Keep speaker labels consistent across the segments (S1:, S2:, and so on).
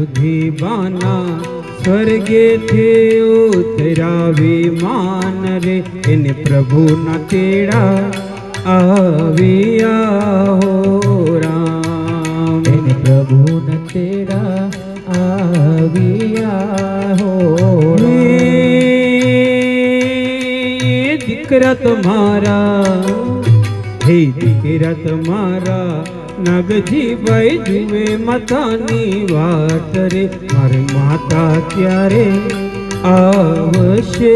S1: દૂધી બાના સ્વર્ગેથી ઉતર્યા વિમાન રે. એને પ્રભુના તેડા આવ્યા હો રામ.
S2: એને પ્રભુ ન તેડા આવ્યા હો
S1: હે દીકરા તમારા હે દીકરા તમારા નાગજીભાઈ જુએ માતાની વાત રે. મારે માતા ક્યારે આવશે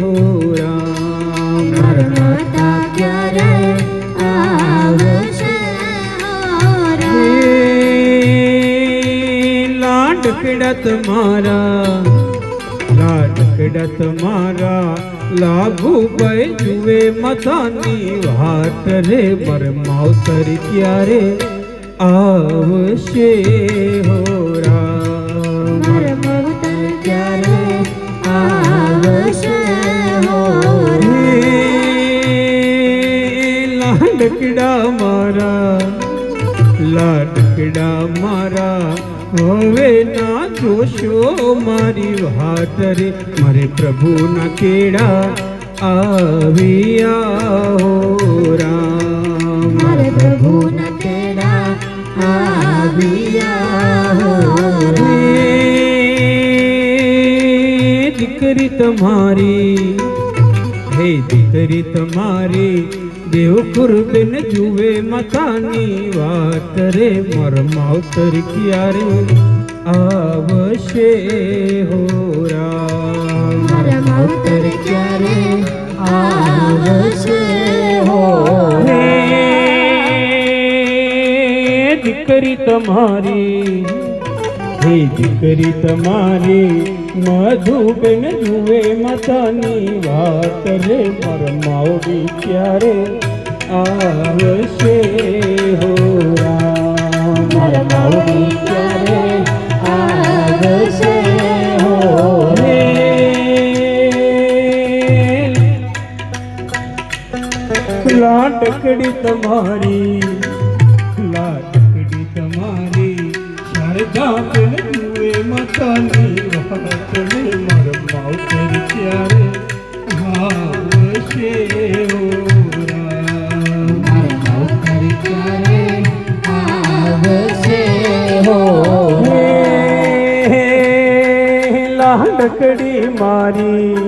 S1: હો રામ?
S2: મારા માતા ક્યારે આવશે
S1: પીડત મારા તમારા લાડકડા તમારા લાભુ ભાઈ જુએ મથાની વાત રે મર માવતર ક્યારે આવશે હો રામ?
S2: મારા મવતર ક્યારે આવશે
S1: લાડકડા મારા લાડકડા મારા હવે ના જોશો મારી વાત રે. મારે પ્રભુના કેડા આવ્યા હો રામ.
S2: મારે પ્રભુ ન કેડા આવ્યા હો
S1: હે દીકરી તમારી હે દીકરી તમારી દેવ ખુરબેન જુએ માતાની વાત રે મર માવતર ક્યારે આવશે હો રામ?
S2: માવતર ક્યારે આવશે હો
S1: દીકરી તમારી હે દીકરી તમારી મધુબેન જુએ માતાની વાત રે પર માવડી ક્યારે આવશે? હો રામ.
S2: મારા માવડી ક્યારે આવશે? હો
S1: હે લાટકડી તમારી લાટકડી તમારી શારદા પેન જુએ માતાની હો લાડકડી મારી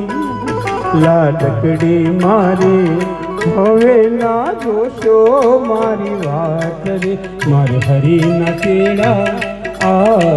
S1: લાડકડી મારી હવે ના જોશો મારી વાત રે મારે હરીના કેળા આવ્યા